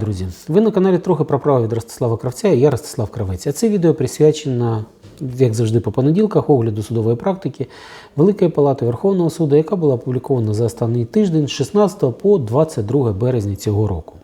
друзі! Ви на каналі трохи про право від Ростислава Кравця і я Ростислав Кравець. А це відео присвячено, як завжди, по понеділках, огляду судової практики Великої Палати Верховного суду, яка була опублікована за останній тиждень з 16 по 22 березня цього року.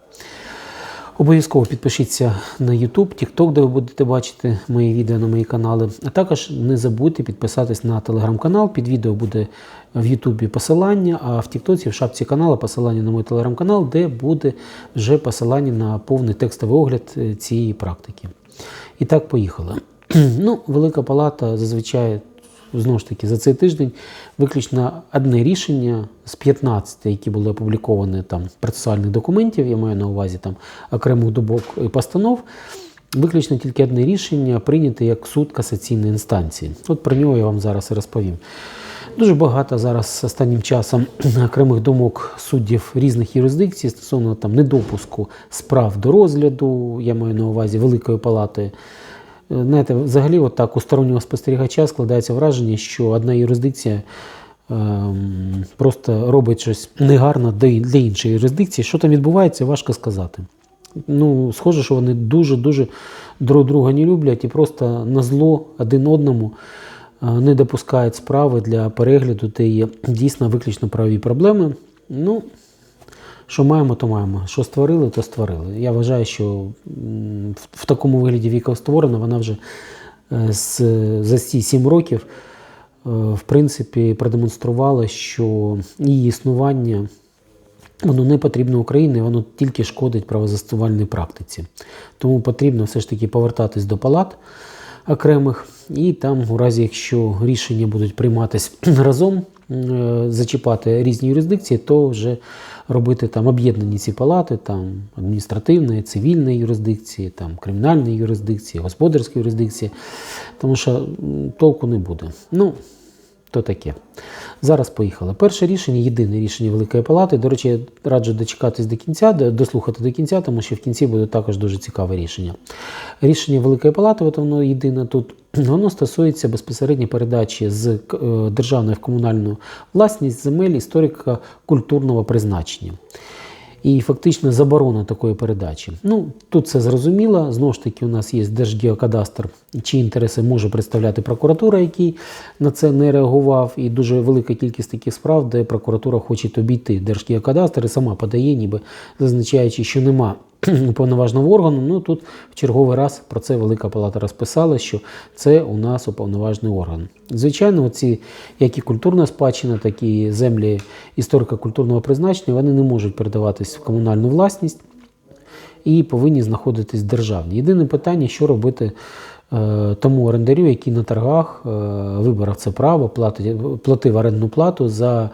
Обов'язково підпишіться на YouTube, TikTok, де ви будете бачити мої відео на мої канали. А також не забудьте підписатись на телеграм-канал. Під відео буде в YouTube посилання, а в TikTok, в шапці каналу посилання на мій телеграм-канал, де буде вже посилання на повний текстовий огляд е, цієї практики. І так, поїхали. ну, Велика Палата зазвичай знову ж таки за цей тиждень виключно одне рішення з 15, які були опубліковані там процесуальних документів, я маю на увазі там окремих дубок і постанов. Виключно тільки одне рішення прийняте як суд касаційної інстанції. От про нього я вам зараз і розповім. Дуже багато зараз останнім часом окремих думок суддів різних юрисдикцій стосовно там недопуску справ до розгляду, я маю на увазі Великої палати. Знаєте, взагалі, от так у стороннього спостерігача складається враження, що одна юрисдикція ем, просто робить щось негарно для іншої юрисдикції. Що там відбувається, важко сказати. Ну, Схоже, що вони дуже-дуже друг друга не люблять і просто на зло один одному е, не допускають справи для перегляду, де є дійсно виключно правові проблеми. Ну, що маємо, то маємо. Що створили, то створили. Я вважаю, що в такому вигляді віка створена, вона вже е, з, за ці сім років е, в принципі продемонструвала, що її існування воно не потрібно Україні, воно тільки шкодить правозастувальній практиці. Тому потрібно все ж таки повертатись до палат окремих, і там, у разі, якщо рішення будуть прийматися разом, зачіпати різні юрисдикції, то вже робити там об'єднані ці палати, там адміністративної, цивільної юрисдикції, там кримінальної юрисдикції, господарської юрисдикції, тому що толку не буде. Ну, то таке. Зараз поїхали. Перше рішення, єдине рішення Великої Палати. До речі, я раджу дочекатись до кінця, дослухати до кінця, тому що в кінці буде також дуже цікаве рішення. Рішення Великої Палати, от воно єдине тут, воно стосується безпосередньо передачі з е, державної в комунальну власність земель історико-культурного призначення і фактично заборона такої передачі. Ну тут це зрозуміло. Знову ж таки, у нас є Держгеокадастр, чиї інтереси може представляти прокуратура, який на це не реагував. І дуже велика кількість таких справ, де прокуратура хоче обійти Держгеокадастр і сама подає, ніби зазначаючи, що нема уповноваженого органу. Ну тут в черговий раз про це Велика Палата розписала, що це у нас уповноважений орган. Звичайно, ці як і культурна спадщина, так і землі історико-культурного призначення, вони не можуть передаватись в комунальну власність і повинні знаходитись державні. Єдине питання, що робити. Е, тому орендарю, який на торгах е, виборах це право, платив орендну плату за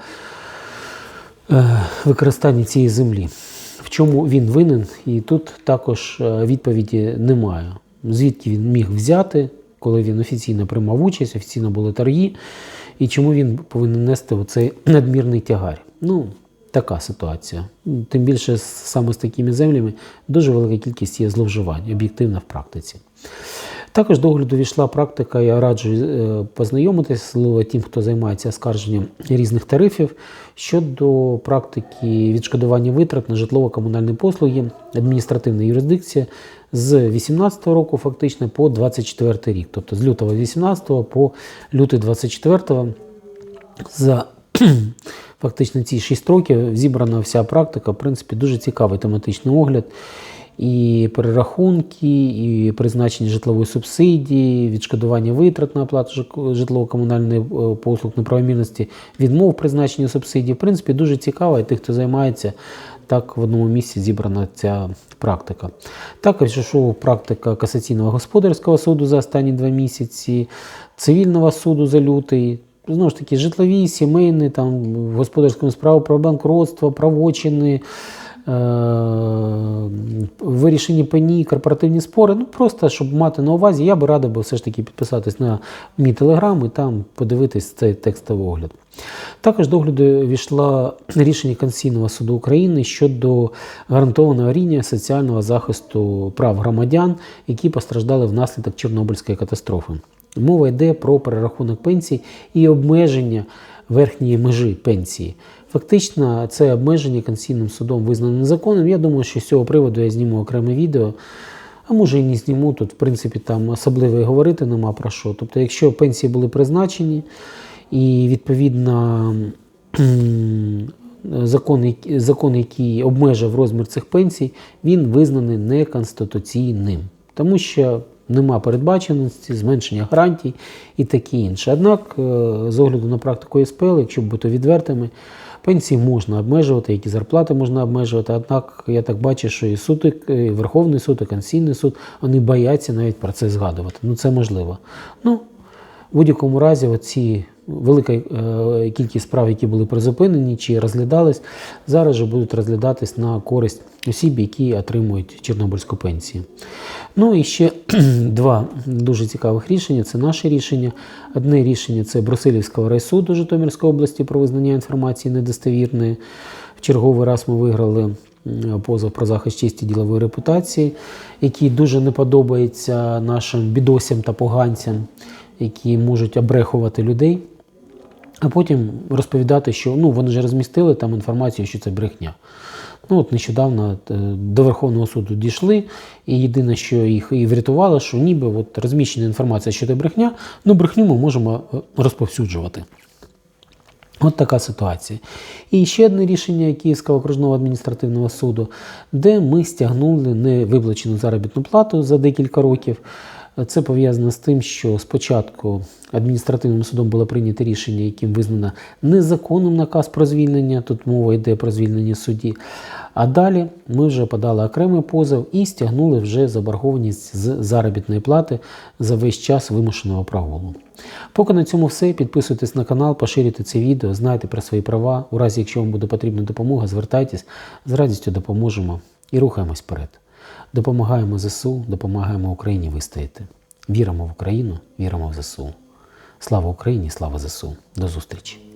е, використання цієї землі чому він винен, і тут також е, відповіді немає. Звідки він міг взяти, коли він офіційно приймав участь, офіційно були торги, і чому він повинен нести оцей надмірний тягар. Ну, така ситуація. Тим більше саме з такими землями дуже велика кількість є зловживань, об'єктивно в практиці. Також до огляду війшла практика, я раджу е, познайомитися тим, хто займається оскарженням різних тарифів. Щодо практики відшкодування витрат на житлово-комунальні послуги, адміністративна юрисдикція з 2018 року фактично по 24 рік, тобто з лютого 2018 по лютий 24 за фактично ці 6 років зібрана вся практика, в принципі, дуже цікавий тематичний огляд і перерахунки, і призначення житлової субсидії, відшкодування витрат на оплату житлово-комунальної е, послуг неправомірності, відмов призначення субсидій. В принципі, дуже цікаво, і тих, хто займається, так в одному місці зібрана ця практика. Також йшов практика касаційного господарського суду за останні два місяці, цивільного суду за лютий. Знову ж таки, житлові, сімейні, там, в господарському справу про банкротство, правочини. Е, вирішені пені, корпоративні спори. Ну просто щоб мати на увазі, я би радив би все ж таки підписатись на мій телеграм і там подивитись цей текстовий огляд. Також до огляду війшло рішення Конституційного суду України щодо гарантованого рівня соціального захисту прав громадян, які постраждали внаслідок Чорнобильської катастрофи. Мова йде про перерахунок пенсій і обмеження верхньої межі пенсії. Фактично, це обмеження Конституційним судом визнано незаконним. Я думаю, що з цього приводу я зніму окреме відео. А може і не зніму, тут, в принципі, там особливо і говорити нема про що. Тобто, якщо пенсії були призначені, і відповідно закон, закон, який обмежив розмір цих пенсій, він визнаний неконституційним, тому що нема передбаченості, зменшення гарантій і таке інше. Однак, е, з огляду на практику СПЛ, якщо бути відвертими, пенсії можна обмежувати, які зарплати можна обмежувати. Однак я так бачу, що і суд, і Верховний суд, і Конституційний суд вони бояться навіть про це згадувати. Ну це можливо. Ну, в будь-якому разі, оці велика е, кількість справ, які були призупинені чи розглядались, зараз же будуть розглядатись на користь осіб, які отримують Чорнобильську пенсію. Ну і ще два дуже цікавих рішення. Це наше рішення. Одне рішення це Брусилівського райсуду Житомирської області про визнання інформації недостовірною. В черговий раз ми виграли позов про захист честі ділової репутації, який дуже не подобається нашим бідосям та поганцям, які можуть обрехувати людей. А потім розповідати, що ну вони ж розмістили там інформацію, що це брехня. Ну от нещодавно е, до Верховного суду дійшли, і єдине, що їх і врятувало, що ніби от розміщена інформація, що це брехня, ну брехню ми можемо е, розповсюджувати. От така ситуація. І ще одне рішення Київського окружного адміністративного суду, де ми стягнули невиплачену заробітну плату за декілька років. Це пов'язано з тим, що спочатку адміністративним судом було прийнято рішення, яким визнано незаконним наказ про звільнення. Тут мова йде про звільнення судді. А далі ми вже подали окремий позов і стягнули вже заборгованість з заробітної плати за весь час вимушеного прогулу. Поки на цьому все. Підписуйтесь на канал, поширюйте це відео, знайте про свої права. У разі, якщо вам буде потрібна допомога, звертайтесь, з радістю допоможемо і рухаємось вперед. Допомагаємо ЗСУ, допомагаємо Україні вистояти. Віримо в Україну, віримо в ЗСУ. Слава Україні, слава ЗСУ. До зустрічі!